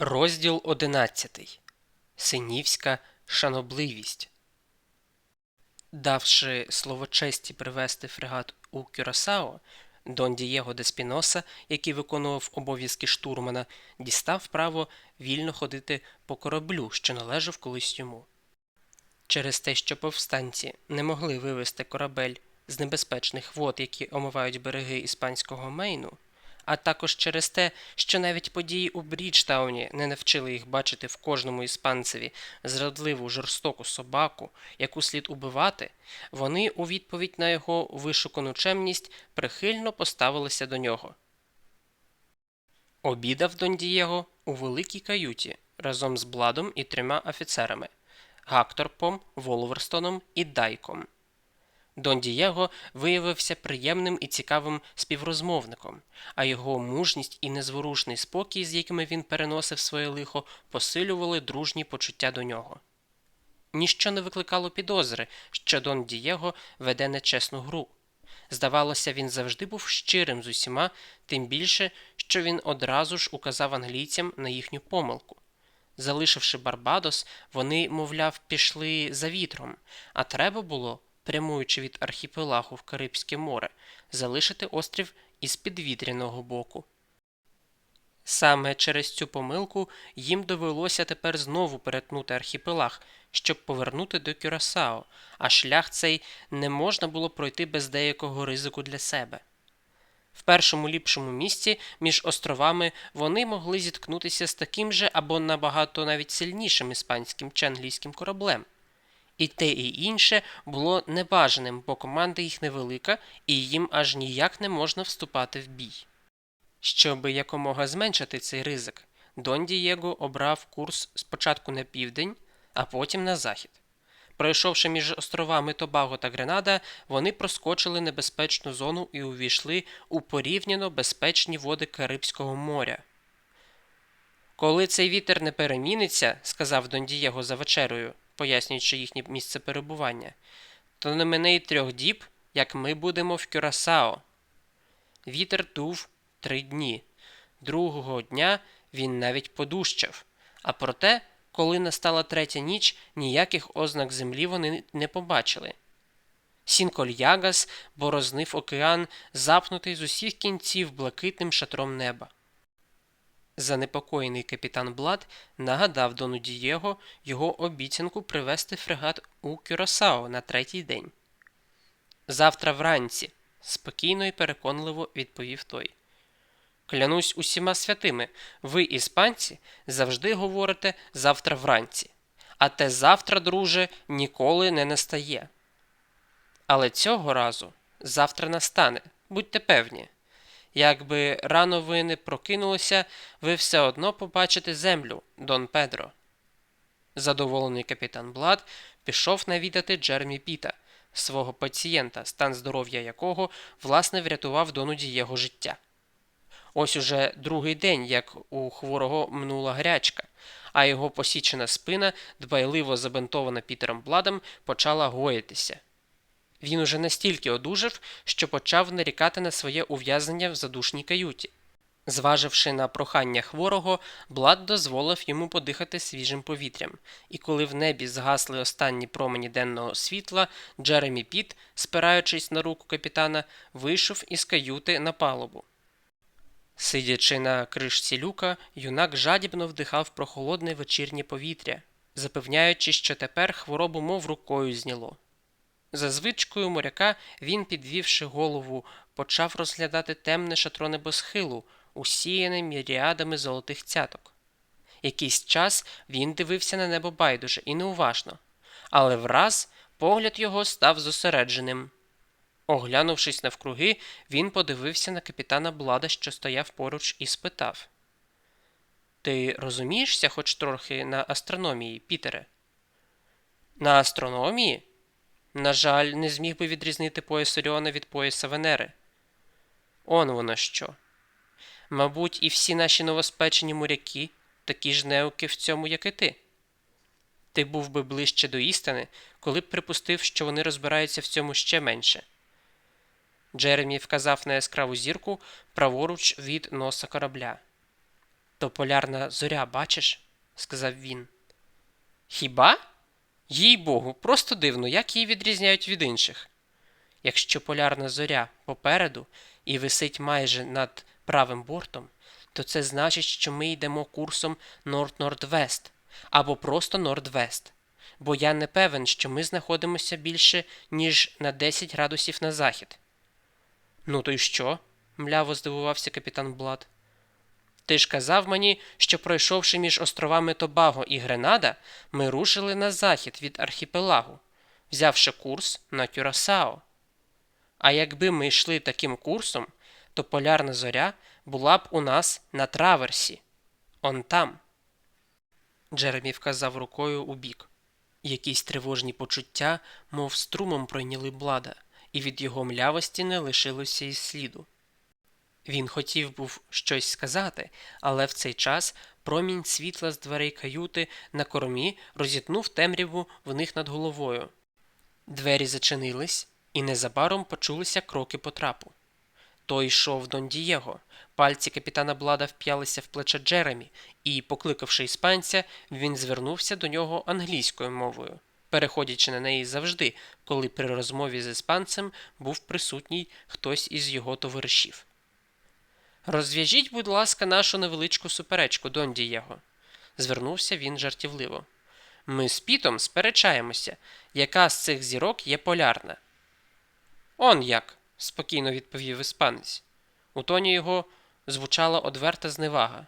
Розділ одинадцятий. Синівська шанобливість. Давши слово честі привести фрегат у Кюрасао, Дон Дієго де Спіноса, який виконував обов'язки штурмана, дістав право вільно ходити по кораблю, що належав колись йому. Через те, що повстанці не могли вивести корабель з небезпечних вод, які омивають береги іспанського Мейну, а також через те, що навіть події у Бріджтауні не навчили їх бачити в кожному іспанцеві зрадливу жорстоку собаку, яку слід убивати, вони у відповідь на його вишукану чемність прихильно поставилися до нього. Обідав Дон Дієго у великій каюті разом з Бладом і трьома офіцерами Гакторпом, Волверстоном і Дайком. Дон Дієго виявився приємним і цікавим співрозмовником, а його мужність і незворушний спокій, з якими він переносив своє лихо, посилювали дружні почуття до нього. Ніщо не викликало підозри, що Дон Дієго веде нечесну гру. Здавалося, він завжди був щирим з усіма, тим більше, що він одразу ж указав англійцям на їхню помилку. Залишивши Барбадос, вони, мовляв, пішли за вітром, а треба було, прямуючи від архіпелагу в Карибське море, залишити острів із підвітряного боку. Саме через цю помилку їм довелося тепер знову перетнути архіпелаг, щоб повернути до Кюрасао, а шлях цей не можна було пройти без деякого ризику для себе. В першому ліпшому місці між островами вони могли зіткнутися з таким же або набагато навіть сильнішим іспанським чи англійським кораблем. І те, і інше було небажаним, бо команда їх невелика, і їм аж ніяк не можна вступати в бій. Щоби якомога зменшити цей ризик, Дон Дієго обрав курс спочатку на південь, а потім на захід. Пройшовши між островами Тобаго та Гренада, вони проскочили небезпечну зону і увійшли у порівняно безпечні води Карибського моря. Коли цей вітер не переміниться, сказав Дон Дієго за вечерою, пояснюючи їхнє місце перебування, то не мене й трьох діб, як ми будемо в Кюрасао. Вітер дув три дні. Другого дня він навіть подущав. А проте, коли настала третя ніч, ніяких ознак землі вони не побачили. Сінкольягас борознив океан, запнутий з усіх кінців блакитним шатром неба. Занепокоєний капітан Блад нагадав Дону Дієго його обіцянку привезти фрегат у Кюрасао на третій день. Завтра вранці, спокійно і переконливо відповів той. Клянусь усіма святими, ви, іспанці, завжди говорите завтра вранці, а те завтра, друже, ніколи не настає. Але цього разу завтра настане, будьте певні. Якби рано ви не прокинулися, ви все одно побачите землю, Дон Педро. Задоволений капітан Блад пішов навідати Джермі Піта, свого пацієнта, стан здоров'я якого власне врятував Дону Дієго життя. Ось уже другий день, як у хворого минула гарячка, а його посічена спина, дбайливо забинтована Пітером Бладом, почала гоїтися. Він уже настільки одужав, що почав нарікати на своє ув'язнення в задушній каюті. Зваживши на прохання хворого, Блад дозволив йому подихати свіжим повітрям, і коли в небі згасли останні промені денного світла, Джеремі Піт, спираючись на руку капітана, вийшов із каюти на палубу. Сидячи на кришці люка, юнак жадібно вдихав прохолодне вечірнє повітря, запевняючи, що тепер хворобу мов рукою зняло. За звичкою моряка він, підвівши голову, почав розглядати темне шатро небосхилу, усіяне міріадами золотих цяток. Якийсь час він дивився на небо байдуже і неуважно, але враз погляд його став зосередженим. Оглянувшись навкруги, він подивився на капітана Блада, що стояв поруч, і спитав Ти розумієшся хоч трохи на астрономії, Пітере? На астрономії? На жаль, не зміг би відрізнити пояс Оріона від пояса Венери. Он воно що. Мабуть, і всі наші новоспечені моряки такі ж неуки в цьому, як і ти. Ти був би ближче до істини, коли б припустив, що вони розбираються в цьому ще менше. Джеремі вказав на яскраву зірку праворуч від носа корабля. То полярна зоря, бачиш? сказав він. Хіба? Їй богу, просто дивно, як її відрізняють від інших. Якщо полярна зоря попереду і висить майже над правим бортом, то це значить, що ми йдемо курсом Норд-Норд-Вест або просто Норд-Вест. Бо я не певен, що ми знаходимося більше, ніж на 10 градусів на захід. Ну, то й що? мляво здивувався капітан Блад. Ти ж казав мені, що пройшовши між островами Тобаго і Гренада, ми рушили на захід від архіпелагу, взявши курс на Кюрасао. А якби ми йшли таким курсом, то полярна зоря була б у нас на траверсі. Он там. Джеремі вказав рукою у бік. Якісь тривожні почуття, мов струмом пройняли блада, і від його млявості не лишилося й сліду. Він хотів був щось сказати, але в цей час промінь світла з дверей каюти на кормі розітнув темряву в них над головою. Двері зачинились, і незабаром почулися кроки по трапу. Той йшов Дон Дієго. Пальці капітана Блада вп'ялися в плече Джеремі, і, покликавши іспанця, він звернувся до нього англійською мовою, переходячи на неї завжди, коли при розмові з іспанцем був присутній хтось із його товаришів. Розв'яжіть, будь ласка, нашу невеличку суперечку, Дон Дієго, звернувся він жартівливо. Ми з Пітом сперечаємося, яка з цих зірок є полярна. Он як, спокійно відповів іспанець. У тоні його звучала одверта зневага.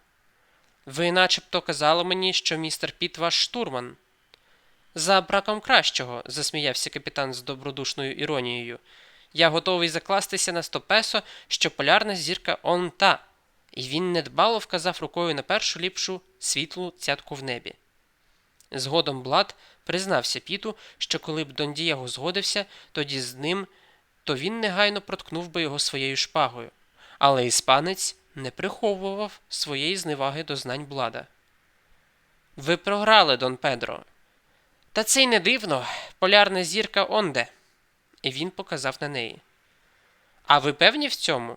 Ви начебто казали мені, що містер Піт ваш штурман. За браком кращого, засміявся капітан з добродушною іронією. Я готовий закластися на сто песо, що полярна зірка он та, і він недбало вказав рукою на першу ліпшу світлу цятку в небі. Згодом Блад признався Піту, що коли б Дон Дієго згодився, тоді з ним, то він негайно проткнув би його своєю шпагою. Але іспанець не приховував своєї зневаги до знань Блада. Ви програли, Дон Педро. Та це й не дивно, полярна зірка онде. І він показав на неї. А ви певні в цьому?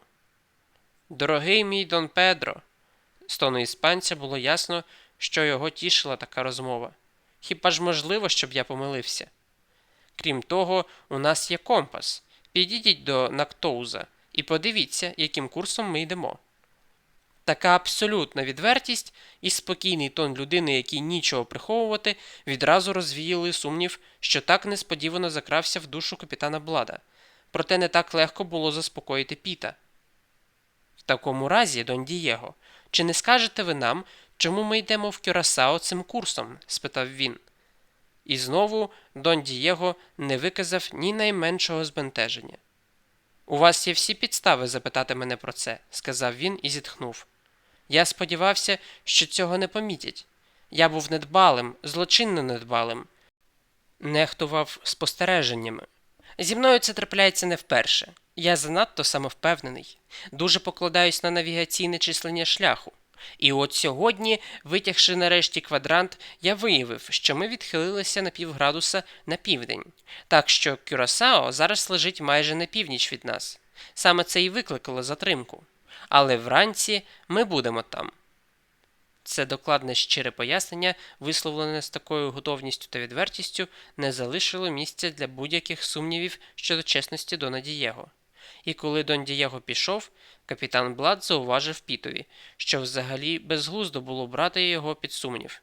Дорогий мій Дон Педро. З тону іспанця було ясно, що його тішила така розмова. Хіба ж можливо, щоб я помилився? Крім того, у нас є компас. Підійдіть до Нактоуза і подивіться, яким курсом ми йдемо. Така абсолютна відвертість і спокійний тон людини, який нічого приховувати, відразу розвіяли сумнів, що так несподівано закрався в душу капітана Блада, проте не так легко було заспокоїти Піта. В такому разі, Дон Дієго, чи не скажете ви нам, чому ми йдемо в Кюрасао цим курсом? спитав він. І знову Дон Дієго не виказав ні найменшого збентеження. У вас є всі підстави запитати мене про це, сказав він і зітхнув. Я сподівався, що цього не помітять. Я був недбалим, злочинно недбалим, нехтував спостереженнями. Зі мною це трапляється не вперше. Я занадто самовпевнений, дуже покладаюсь на навігаційне числення шляху. І от сьогодні, витягши нарешті квадрант, я виявив, що ми відхилилися на півградуса на південь, так що Кюрасао зараз лежить майже на північ від нас. Саме це і викликало затримку. Але вранці ми будемо там. Це докладне щире пояснення, висловлене з такою готовністю та відвертістю, не залишило місця для будь-яких сумнівів щодо чесності Дона Дієго. І коли Дон Дієго пішов, капітан Блад зауважив Пітові, що взагалі безглуздо було брати його під сумнів.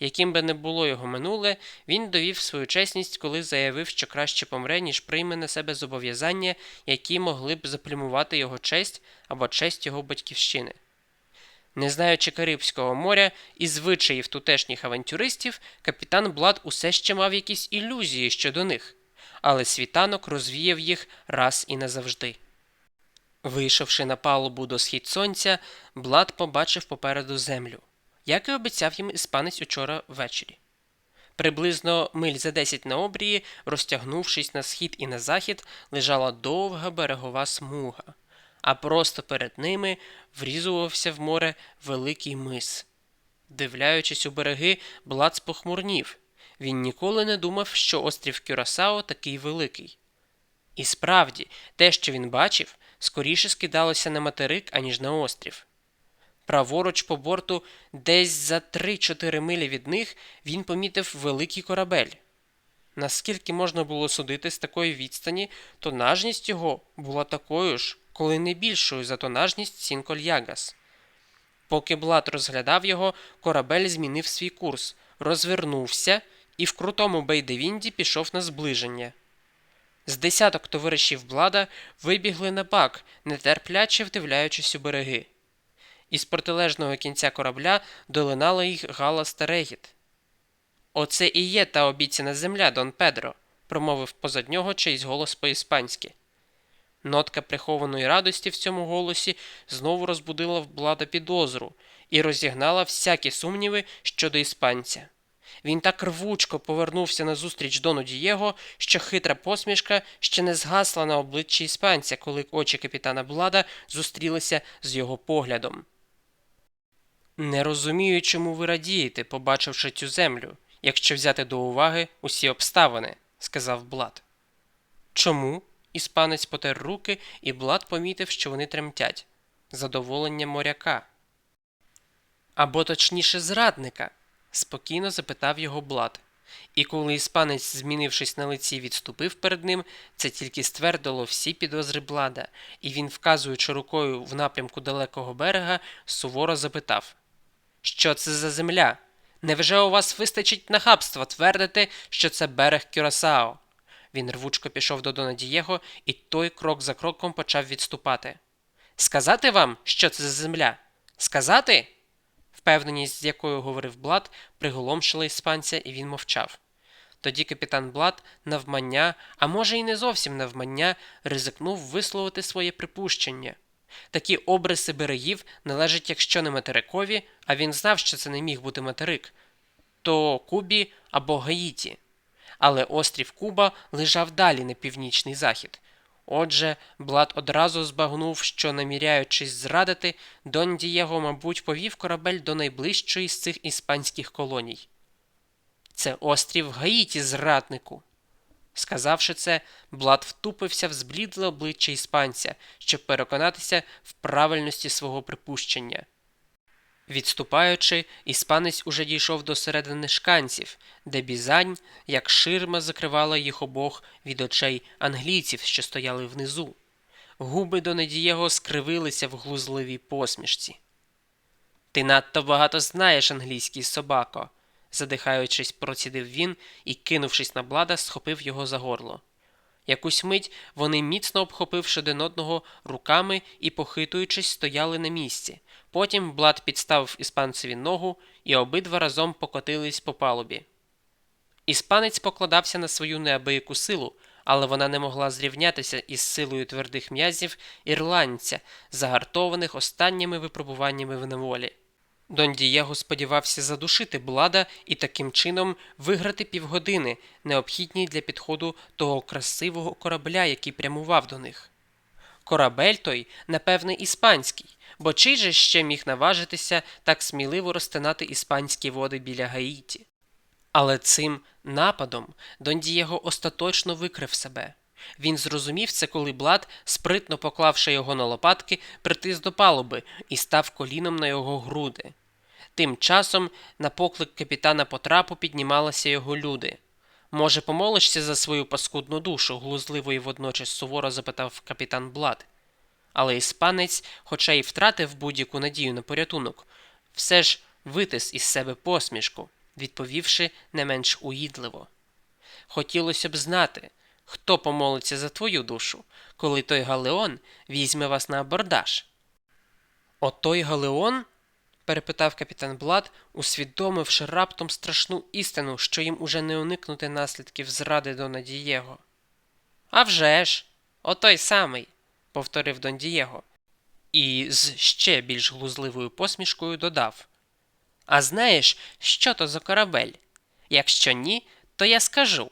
Яким би не було його минуле, він довів свою чесність, коли заявив, що краще помре, ніж прийме на себе зобов'язання, які могли б заплюмувати його честь або честь його батьківщини. Не знаючи Карибського моря і звичаїв тутешніх авантюристів, капітан Блад усе ще мав якісь ілюзії щодо них, але світанок розвіяв їх раз і назавжди. Вийшовши на палубу до схід сонця, Блад побачив попереду землю, як і обіцяв їм іспанець учора ввечері. Приблизно миль за десять на обрії, розтягнувшись на схід і на захід, лежала довга берегова смуга, а просто перед ними врізувався в море великий мис. Дивляючись у береги, Блад спохмурнів. Він ніколи не думав, що острів Кюрасао такий великий. І справді, те, що він бачив, скоріше скидалося на материк, аніж на острів. Праворуч по борту, десь за 3-4 милі від них, він помітив великий корабель. Наскільки можна було судити з такої відстані, тонажність його була такою ж, коли не більшою за тонажність Сінкольягас. Поки Блад розглядав його, корабель змінив свій курс, розвернувся і в крутому бейдевінді пішов на зближення. З десяток товаришів Блада вибігли на бак, нетерпляче вдивляючись у береги. Із протилежного кінця корабля долинало їх галас та регіт. Оце і є та обіцяна земля, Дон Педро, промовив позад нього чийсь голос по-іспанськи. Нотка прихованої радості в цьому голосі знову розбудила в Блада підозру і розігнала всякі сумніви щодо іспанця. Він так рвучко повернувся назустріч Дону Дієго, що хитра посмішка ще не згасла на обличчі іспанця, коли очі капітана Блада зустрілися з його поглядом. Не розумію, чому ви радієте, побачивши цю землю, якщо взяти до уваги усі обставини, сказав Блад. Чому? Іспанець потер руки, і Блад помітив, що вони тремтять. Задоволення моряка. Або точніше, зрадника, спокійно запитав його Блад. І коли іспанець, змінившись на лиці, відступив перед ним, це тільки ствердило всі підозри Блада, і він, вказуючи рукою в напрямку далекого берега, суворо запитав Що це за земля? Невже у вас вистачить нахабства твердити, що це берег Кюрасао? Він рвучко пішов до Дона Дієго, і той крок за кроком почав відступати. Сказати вам, що це за земля? Сказати? Впевненість, з якою говорив Блад, приголомшила іспанця, і він мовчав. Тоді капітан Блад, навмання, а може й не зовсім навмання, ризикнув висловити своє припущення. Такі обриси берегів належать, якщо не материкові, а він знав, що це не міг бути материк, то Кубі або Гаїті. Але острів Куба лежав далі на північний захід. Отже, Блад одразу збагнув, що, наміряючись зрадити, Дон Дієго, мабуть, повів корабель до найближчої з цих іспанських колоній. Це острів Гаїті, зраднику. Сказавши це, Блад втупився в зблідле обличчя іспанця, щоб переконатися в правильності свого припущення. Відступаючи, іспанець уже дійшов до середини шканців, де бізань, як ширма, закривала їх обох від очей англійців, що стояли внизу. Губи до Недієго скривилися в глузливій посмішці. Ти надто багато знаєш, англійський собако, задихаючись, процідив він і, кинувшись на блада, схопив його за горло. Якусь мить вони, міцно обхопивши один одного руками і, похитуючись, стояли на місці. Потім Блад підставив іспанцеві ногу, і обидва разом покотились по палубі. Іспанець покладався на свою неабияку силу, але вона не могла зрівнятися із силою твердих м'язів ірландця, загартованих останніми випробуваннями в неволі. Дон Дієго сподівався задушити Блада і таким чином виграти півгодини, необхідні для підходу того красивого корабля, який прямував до них. Корабель той, напевне, іспанський, бо чий же ще міг наважитися так сміливо розтинати іспанські води біля Гаїті. Але цим нападом Дон Дієго остаточно викрив себе. Він зрозумів це, коли Блад, спритно поклавши його на лопатки, притис до палуби і став коліном на його груди. Тим часом на поклик капітана Потрапу піднімалися його люди. Може, помолишся за свою паскудну душу? глузливо і водночас суворо запитав капітан Блад. Але іспанець, хоча й втратив будь-яку надію на порятунок, все ж витис із себе посмішку, відповівши не менш уїдливо. Хотілося б знати, хто помолиться за твою душу, коли той Галеон візьме вас на абордаж. Отой Галеон? перепитав капітан Блад, усвідомивши раптом страшну істину, що їм уже не уникнути наслідків зради Дона Дієго. «А вже ж! Отой самий, повторив Дон Дієго, і з ще більш глузливою посмішкою додав. А знаєш, що то за корабель? Якщо ні, то я скажу.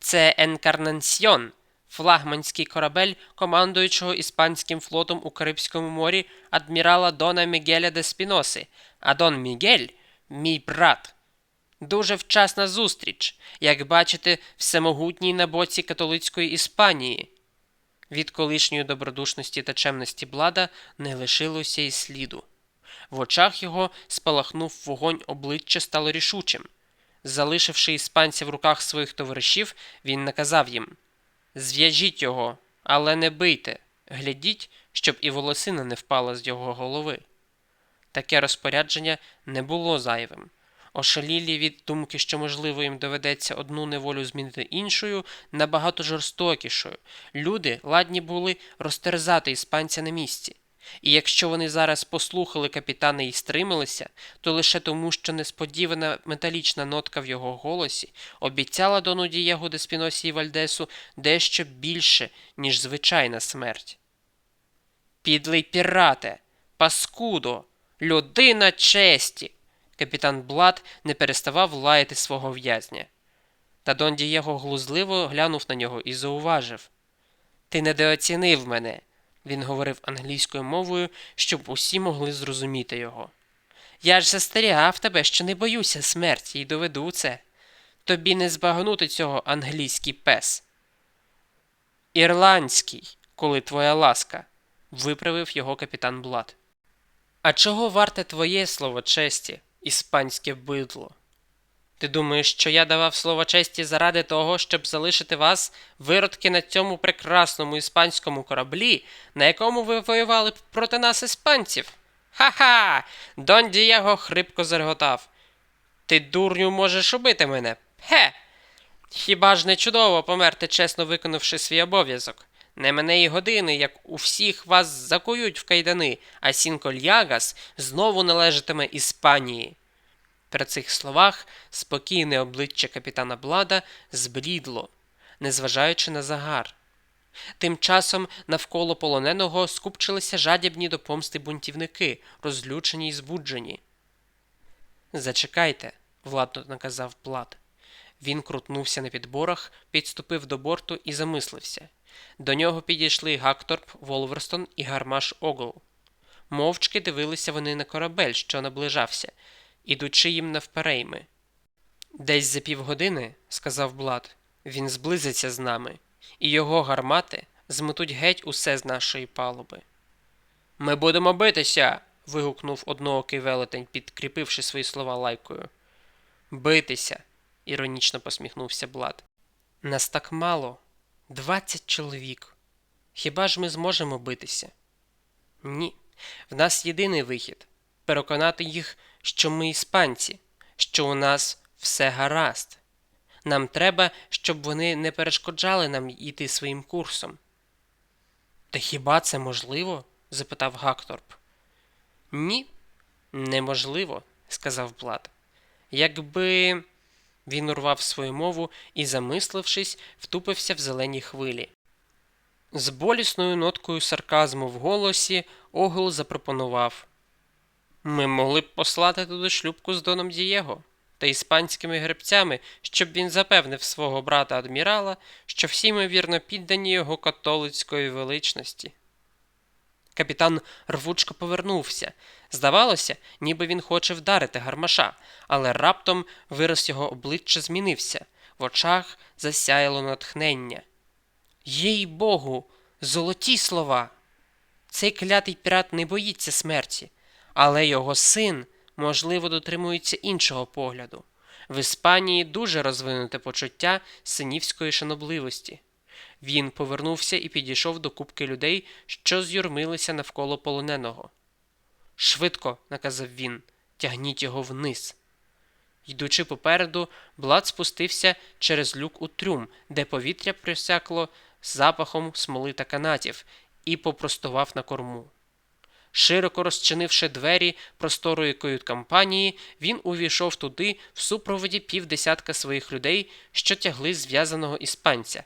Це Енкарнансьйон, флагманський корабель командуючого іспанським флотом у Карибському морі адмірала Дона Мігеля де Спіноси, а Дон Мігель мій брат. Дуже вчасна зустріч, як бачите, всемогутній на боці католицької Іспанії. Від колишньої добродушності та чемності блада не лишилося й сліду. В очах його спалахнув вогонь, обличчя стало рішучим. Залишивши іспанця в руках своїх товаришів, він наказав їм Зв'яжіть його, але не бийте, глядіть, щоб і волосина не впала з його голови. Таке розпорядження не було зайвим. Ошалілі від думки, що, можливо, їм доведеться одну неволю змінити іншою, набагато жорстокішою. Люди ладні були розтерзати іспанця на місці. І якщо вони зараз послухали капітана і стрималися, то лише тому, що несподівана металічна нотка в його голосі обіцяла Дону Дієго де Спіносі і Вальдесу дещо більше, ніж звичайна смерть. Підлий пірате, паскудо, людина честі. Капітан Блад не переставав лаяти свого в'язня. Та Дон Дієго глузливо глянув на нього і зауважив Ти недооцінив мене. Він говорив англійською мовою, щоб усі могли зрозуміти його. Я ж застерігав тебе, що не боюся смерті і доведу це. Тобі не збагнути цього англійський пес. Ірландський, коли твоя ласка, виправив його капітан Блад. А чого варте твоє слово честі, іспанське бидло? Ти думаєш, що я давав слово честі заради того, щоб залишити вас, виродки на цьому прекрасному іспанському кораблі, на якому ви воювали проти нас, іспанців? Ха-ха! Дон Дієго хрипко зареготав. Ти, дурню, можеш убити мене? Хе! Хіба ж не чудово померти, чесно виконавши свій обов'язок? Не мене і години, як у всіх вас закують в кайдани, а Сінкольягас знову належатиме Іспанії. При цих словах спокійне обличчя капітана Блада зблідло, незважаючи на загар. Тим часом навколо полоненого скупчилися жадібні до помсти бунтівники, розлючені й збуджені. Зачекайте, владно наказав Блад. Він крутнувся на підборах, підступив до борту і замислився. До нього підійшли Гакторп, Волверстон і Гармаш Огл. Мовчки дивилися вони на корабель, що наближався, ідучи їм навперейми. Десь за півгодини, сказав Блад, він зблизиться з нами, і його гармати зметуть геть усе з нашої палуби. Ми будемо битися. вигукнув одноокий велетень, підкріпивши свої слова лайкою. Битися, іронічно посміхнувся Блад. Нас так мало. Двадцять чоловік. Хіба ж ми зможемо битися? Ні. В нас єдиний вихід переконати їх, що ми іспанці, що у нас все гаразд. Нам треба, щоб вони не перешкоджали нам йти своїм курсом. Та хіба це можливо? запитав Гакторп. Ні, неможливо, сказав Блад. Якби. Він урвав свою мову і, замислившись, втупився в зелені хвилі. З болісною ноткою сарказму в голосі Огл запропонував Ми могли б послати туди шлюбку з Доном Дієго та іспанськими гребцями, щоб він запевнив свого брата адмірала, що всі ми вірно піддані його католицької величності. Капітан рвучко повернувся. Здавалося, ніби він хоче вдарити гармаша, але раптом вираз його обличчя змінився, в очах засяяло натхнення. Їй Богу, золоті слова! Цей клятий пірат не боїться смерті, але його син, можливо, дотримується іншого погляду. В Іспанії дуже розвинуте почуття синівської шанобливості. Він повернувся і підійшов до купки людей, що з'юрмилися навколо полоненого. Швидко, наказав він, тягніть його вниз. Йдучи попереду, Блад спустився через люк у трюм, де повітря присякло запахом смоли та канатів, і попростував на корму. Широко розчинивши двері просторої кают-кампанії, він увійшов туди в супроводі півдесятка своїх людей, що тягли зв'язаного іспанця.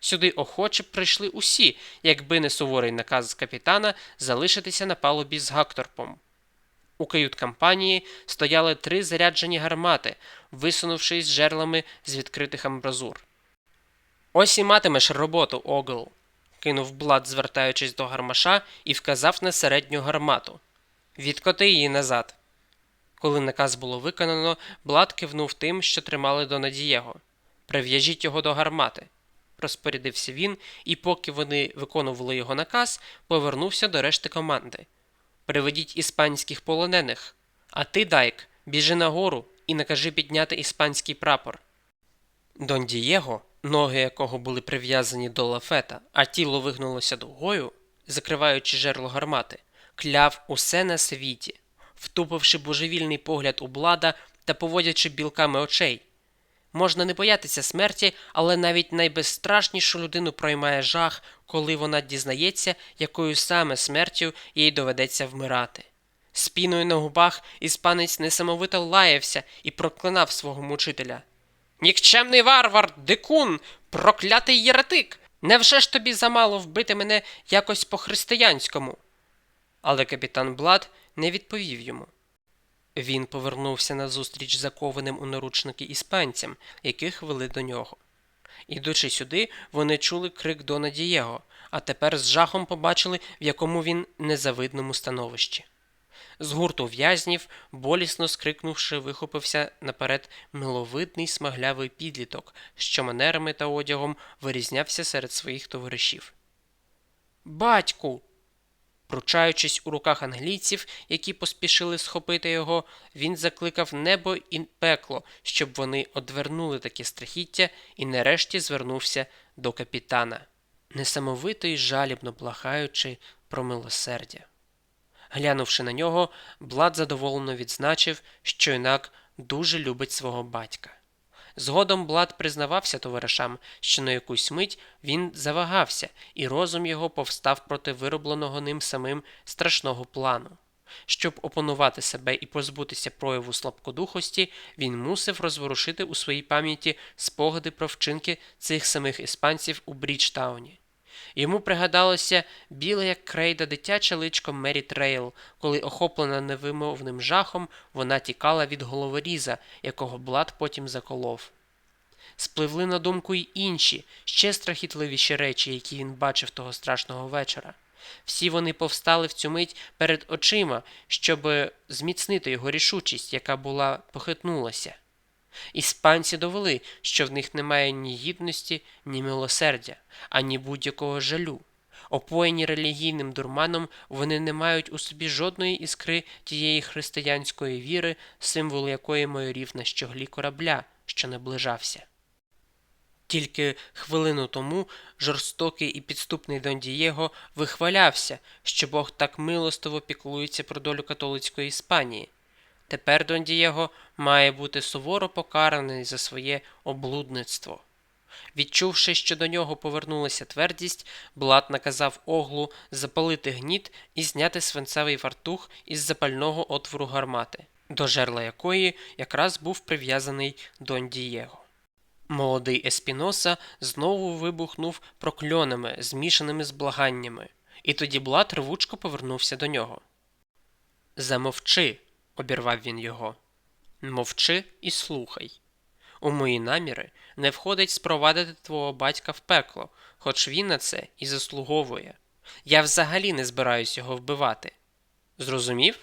Сюди охоче прийшли усі, якби не суворий наказ капітана залишитися на палубі з Гакторпом. У кают-кампанії стояли три заряджені гармати, висунувшись жерлами з відкритих амбразур. Ось і матимеш роботу, Огл, кинув Блад, звертаючись до гармаша, і вказав на середню гармату. Відкоти її назад. Коли наказ було виконано, Блад кивнув тим, що тримали до Надієго. Прив'яжіть його до гармати розпорядився він, і поки вони виконували його наказ, повернувся до решти команди. приведіть іспанських полонених. А ти, Дайк, біжи нагору і накажи підняти іспанський прапор. Дон Дієго, ноги якого були прив'язані до лафета, а тіло вигнулося дугою, закриваючи жерло гармати, кляв усе на світі, втупивши божевільний погляд у блада та поводячи білками очей. Можна не боятися смерті, але навіть найбезстрашнішу людину проймає жах, коли вона дізнається, якою саме смертю їй доведеться вмирати. З піною на губах іспанець несамовито лаявся і проклинав свого мучителя. Нікчемний варвар, дикун, проклятий єретик! Невже ж тобі замало вбити мене якось по-християнському? Але капітан Блад не відповів йому. Він повернувся назустріч закованим у наручники іспанцям, яких вели до нього. Ідучи сюди, вони чули крик Дона Дієго, а тепер з жахом побачили, в якому він незавидному становищі. З гурту в'язнів, болісно скрикнувши, вихопився наперед миловидний смаглявий підліток, що манерами та одягом вирізнявся серед своїх товаришів. Батьку. Пручаючись у руках англійців, які поспішили схопити його, він закликав небо і пекло, щоб вони одвернули таке страхіття, і нарешті звернувся до капітана, несамовито й жалібно благаючи про милосердя. Глянувши на нього, Блад задоволено відзначив, що інак дуже любить свого батька. Згодом Блад признавався товаришам, що на якусь мить він завагався, і розум його повстав проти виробленого ним самим страшного плану. Щоб опанувати себе і позбутися прояву слабкодухості, він мусив розворушити у своїй пам'яті спогади про вчинки цих самих іспанців у Бріджтауні. Йому пригадалося біле, як крейда дитяче личко Мері Трейл, коли, охоплена невимовним жахом, вона тікала від головоріза, якого Блад потім заколов. Спливли на думку й інші, ще страхітливіші речі, які він бачив того страшного вечора. Всі вони повстали в цю мить перед очима, щоб зміцнити його рішучість, яка була похитнулася. Іспанці довели, що в них немає ні гідності, ні милосердя, ані будь-якого жалю. Опоєні релігійним дурманом, вони не мають у собі жодної іскри тієї християнської віри, символ якої майорів на щоглі корабля, що наближався. Тільки хвилину тому жорстокий і підступний Дон Дієго вихвалявся, що Бог так милостиво піклується про долю католицької Іспанії. Тепер Дон Дієго має бути суворо покараний за своє облудництво. Відчувши, що до нього повернулася твердість, Блат наказав оглу запалити гніт і зняти свинцевий фартух із запального отвору гармати, до жерла якої якраз був прив'язаний Дон Дієго. Молодий Еспіноса знову вибухнув прокльонами, змішаними з благаннями, і тоді Блат рвучко повернувся до нього. Замовчи, обірвав він його. Мовчи і слухай. У мої наміри не входить спровадити твого батька в пекло, хоч він на це і заслуговує. Я взагалі не збираюсь його вбивати. Зрозумів?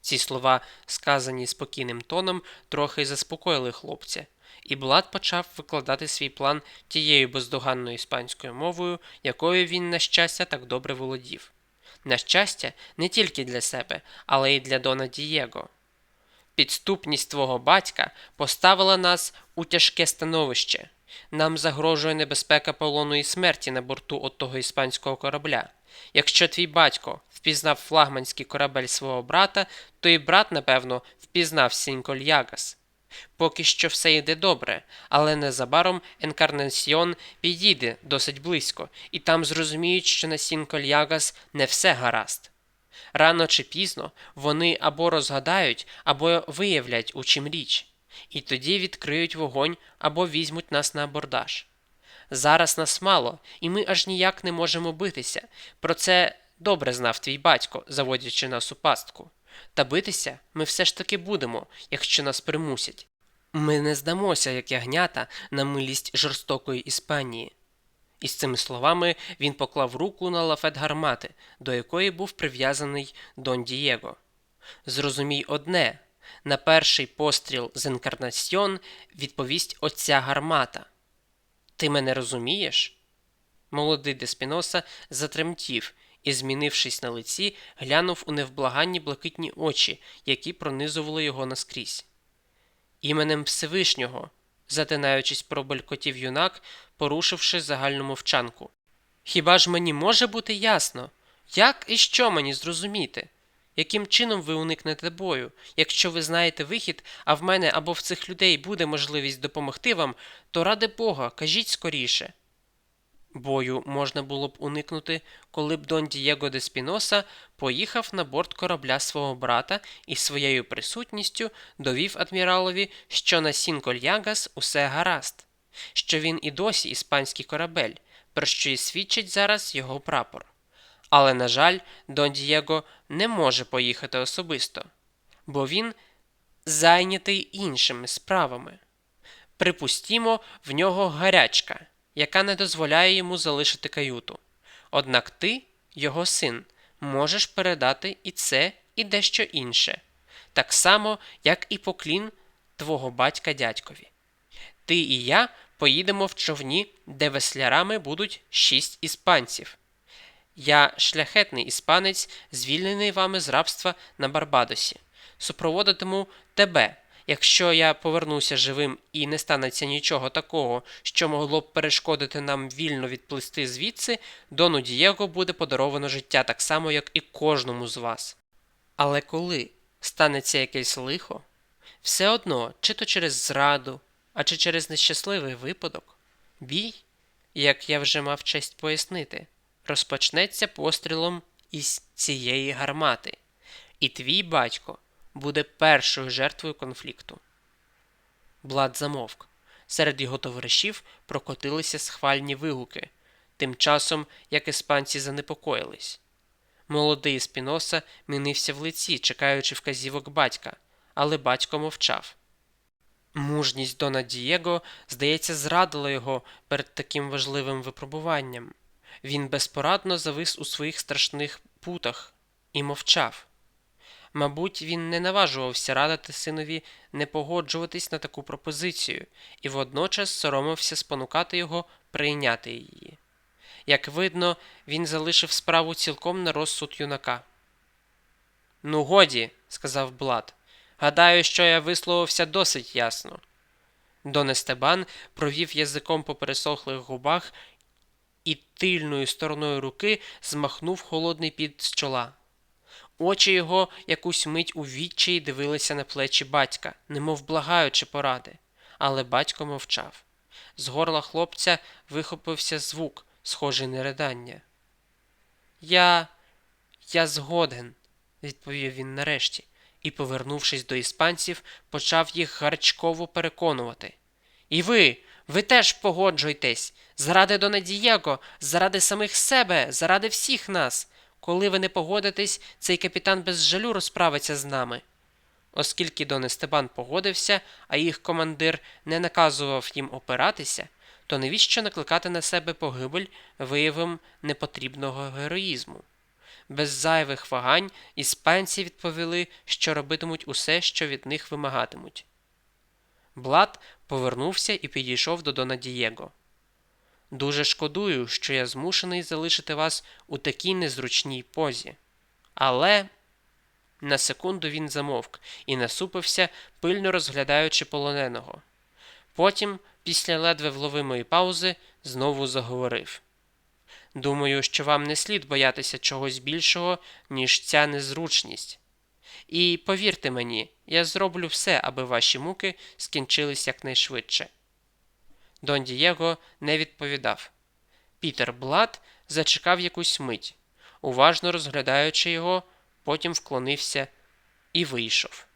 Ці слова, сказані спокійним тоном, трохи заспокоїли хлопця, і Блад почав викладати свій план тією бездоганною іспанською мовою, якою він, на щастя, так добре володів. На щастя, не тільки для себе, але й для Дона Дієго. Підступність твого батька поставила нас у тяжке становище. Нам загрожує небезпека полону і смерті на борту от того іспанського корабля. Якщо твій батько впізнав флагманський корабель свого брата, то і брат, напевно, впізнав Сінькольягас. Поки що все йде добре, але незабаром Енкарнасьйон підійде досить близько, і там зрозуміють, що на Сінкольягас не все гаразд. Рано чи пізно вони або розгадають, або виявлять, у чим річ, і тоді відкриють вогонь або візьмуть нас на абордаж. Зараз нас мало, і ми аж ніяк не можемо битися. Про це добре знав твій батько, заводячи нас у пастку. Та битися ми все ж таки будемо, якщо нас примусять. Ми не здамося, як ягнята, на милість жорстокої Іспанії. Із цими словами він поклав руку на лафет гармати, до якої був прив'язаний Дон Дієго. Зрозумій одне на перший постріл з Енкарнасьйон відповість оця гармата. Ти мене розумієш? Молодий Деспіноса затремтів і, змінившись на лиці, глянув у невблаганні блакитні очі, які пронизували його наскрізь. Іменем Всевишнього, затинаючись, пробелькотів юнак, порушивши загальну мовчанку. Хіба ж мені може бути ясно? Як і що мені зрозуміти? Яким чином ви уникнете бою? Якщо ви знаєте вихід, а в мене або в цих людей буде можливість допомогти вам, то ради Бога, кажіть скоріше. Бою можна було б уникнути, коли б Дон Дієго де Спіноса поїхав на борт корабля свого брата і своєю присутністю довів адміралові, що на Сінкольягас усе гаразд, що він і досі іспанський корабель, про що і свідчить зараз його прапор. Але, на жаль, Дон Дієго не може поїхати особисто, бо він зайнятий іншими справами. Припустімо, в нього гарячка, яка не дозволяє йому залишити каюту. Однак ти, його син, можеш передати і це, і дещо інше, так само, як і поклін твого батька дядькові. Ти і я поїдемо в човні, де веслярами будуть шість іспанців. Я шляхетний іспанець, звільнений вами з рабства на Барбадосі. Супроводитиму тебе, якщо я повернуся живим і не станеться нічого такого, що могло б перешкодити нам вільно відплисти звідси, Дону Дієго буде подаровано життя так само, як і кожному з вас. Але коли станеться якесь лихо, все одно, чи то через зраду, а чи через нещасливий випадок, бій, як я вже мав честь пояснити, розпочнеться пострілом із цієї гармати, і твій батько буде першою жертвою конфлікту. Блад замовк. Серед його товаришів прокотилися схвальні вигуки, тим часом як іспанці занепокоїлись. Молодий Спіноса мінився в лиці, чекаючи вказівок батька, але батько мовчав. Мужність Дона Дієго, здається, зрадила його перед таким важливим випробуванням. Він безпорадно завис у своїх страшних путах і мовчав. Мабуть, він не наважувався радити синові не погоджуватись на таку пропозицію і водночас соромився спонукати його прийняти її. Як видно, він залишив справу цілком на розсуд юнака. Ну, годі, сказав Блад. Гадаю, що я висловився досить ясно. Дон Естебан провів язиком по пересохлих губах і тильною стороною руки змахнув холодний під з чола. Очі його якусь мить у відчаї дивилися на плечі батька, немов благаючи поради, але батько мовчав. З горла хлопця вихопився звук, схожий на ридання. Я. я згоден, відповів він нарешті, і, повернувшись до іспанців, почав їх гарчково переконувати. І ви, ви теж погоджуйтесь, заради Дона Дієго, заради самих себе, заради всіх нас. Коли ви не погодитесь, цей капітан без жалю розправиться з нами. Оскільки Дон Естебан погодився, а їх командир не наказував їм опиратися, то навіщо накликати на себе погибель виявом непотрібного героїзму? Без зайвих вагань іспанці відповіли, що робитимуть усе, що від них вимагатимуть. Блад повернувся і підійшов до Дона Дієго. Дуже шкодую, що я змушений залишити вас у такій незручній позі. Але на секунду він замовк і насупився, пильно розглядаючи полоненого. Потім, після ледве вловимої паузи, знову заговорив. Думаю, що вам не слід боятися чогось більшого, ніж ця незручність. І повірте мені, я зроблю все, аби ваші муки скінчились якнайшвидше. Дон Дієго не відповідав. Пітер Блад зачекав якусь мить, уважно розглядаючи його, потім вклонився і вийшов.